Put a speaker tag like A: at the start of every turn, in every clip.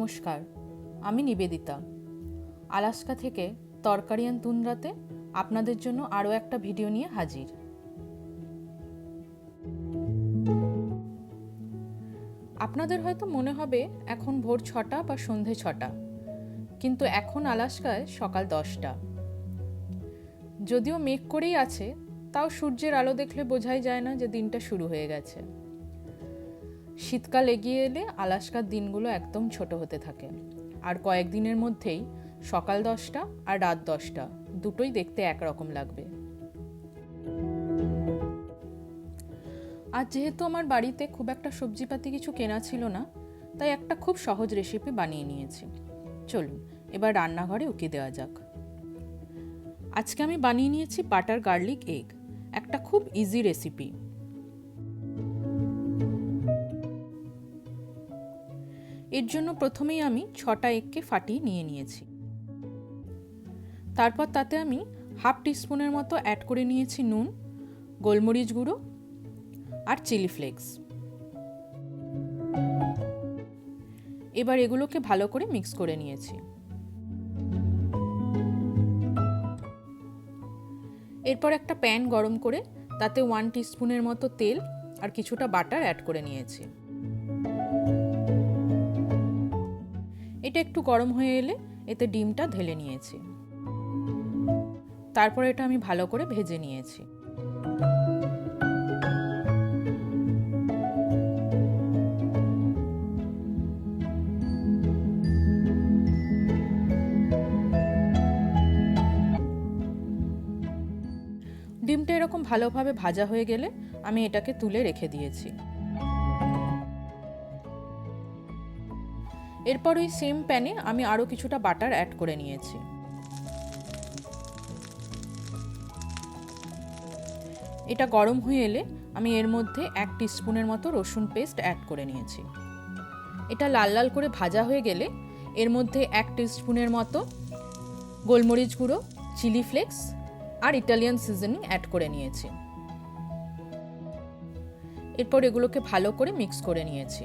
A: নমস্কার, আমি নিবেদিতা। আলাস্কা থেকে তরকারিয়ান তুন্দ্রাতে আপনাদের জন্য আরও একটা ভিডিও নিয়ে হাজির। আপনাদের হয়তো মনে হবে এখন ভোর ছটা বা সন্ধে ছটা, কিন্তু এখন আলাস্কায় সকাল দশটা। যদিও মেঘ করেই আছে, তাও সূর্যের আলো দেখলে বোঝাই যায় না যে দিনটা শুরু হয়ে গেছে। শীতকাল এগিয়ে এলে আলাস্কার দিনগুলো একদম ছোট হতে থাকে। আর কয়েকদিনের মধ্যেই সকাল দশটা আর রাত দশটা দুটোই দেখতে একরকম লাগবে। আর যেহেতু আমার বাড়িতে খুব একটা সবজিপাতি কিছু কেনা ছিল না, তাই একটা খুব সহজ রেসিপি বানিয়ে নিয়েছি। চলুন, এবার রান্নাঘরে উকি দেওয়া যাক। আজকে আমি বানিয়ে নিয়েছি বাটার গার্লিক এগ। একটা খুব ইজি রেসিপি এর জন্য প্রথমেই আমি ছটা এগকে ফাটিয়ে নিয়ে নিয়েছি। তারপর তাতে আমি হাফ টিস্পুনের মতো অ্যাড করে নিয়েছি নুন, গোলমরিচ গুঁড়ো আর চিলি ফ্লেক্স। এবার এগুলোকে ভালো করে মিক্স করে নিয়েছি। এরপর একটা প্যান গরম করে তাতে ওয়ান টিস্পুনের মতো তেল আর কিছুটা বাটার অ্যাড করে নিয়েছি। এটা একটু গরম হয়ে এলে এতে ডিমটা ঢেলে নিয়েছি। তারপর এটা আমি ভালো করে ভেজে নিয়েছি। ডিমটা এরকম ভালোভাবে ভাজা হয়ে গেলে আমি এটাকে তুলে রেখে দিয়েছি। এরপর ওই সেম প্যানে আমি আরও কিছুটা বাটার অ্যাড করে নিয়েছি। এটা গরম হয়ে এলে আমি এর মধ্যে এক স্পুনের মতো রসুন পেস্ট অ্যাড করে নিয়েছি। এটা লাল লাল করে ভাজা হয়ে গেলে এর মধ্যে এক স্পুনের মতো গোলমরিচ গুঁড়ো, চিলি ফ্লেক্স আর ইটালিয়ান সিজনিং অ্যাড করে নিয়েছি। এরপর এগুলোকে ভালো করে মিক্স করে নিয়েছি।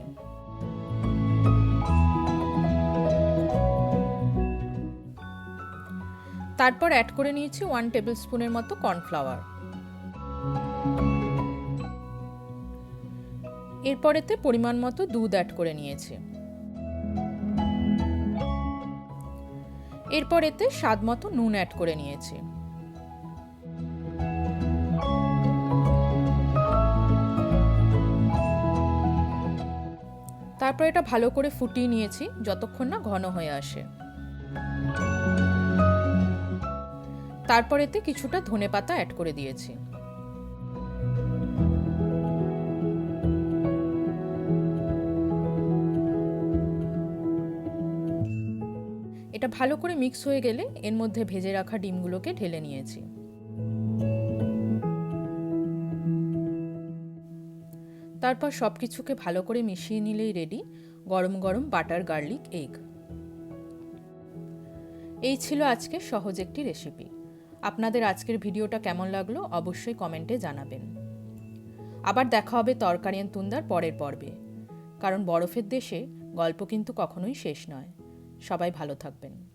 A: তারপর অ্যাড করে নিয়েছি ওয়ান টেবিল স্পুনের মতো কর্নফ্লাওয়ার এরপর এতে পরিমাণ মতো দুধ অ্যাড করে নিয়েছি। এরপর এতে স্বাদ মতো নুন অ্যাড করে নিয়েছি। তারপর এটা ভালো করে ফুটিয়ে নিয়েছি, যতক্ষণ না ঘন হয়ে আসে। তারপর এতে কিছুটা ধনে পাতা অ্যাড করে দিয়েছি। এটা ভালো করে মিক্স হয়ে গেলে এর মধ্যে ভেজে রাখা ডিমগুলোকে ঢেলে নিয়েছি। তারপর সব কিছুকে ভালো করে মিশিয়ে নিলেই রেডি গরম গরম বাটার গার্লিক এগ এই ছিল আজকে সহজ একটি রেসিপি আপনাদের আজকের ভিডিওটা কেমন লাগল অবশ্যই কমেন্টে জানাবেন। আবার দেখা হবে তরকারি তুন্দার পরের পর্বে। কারণ বরফের দেশে গল্প কিন্তু কখনোই শেষ নয়। সবাই ভালো থাকবেন।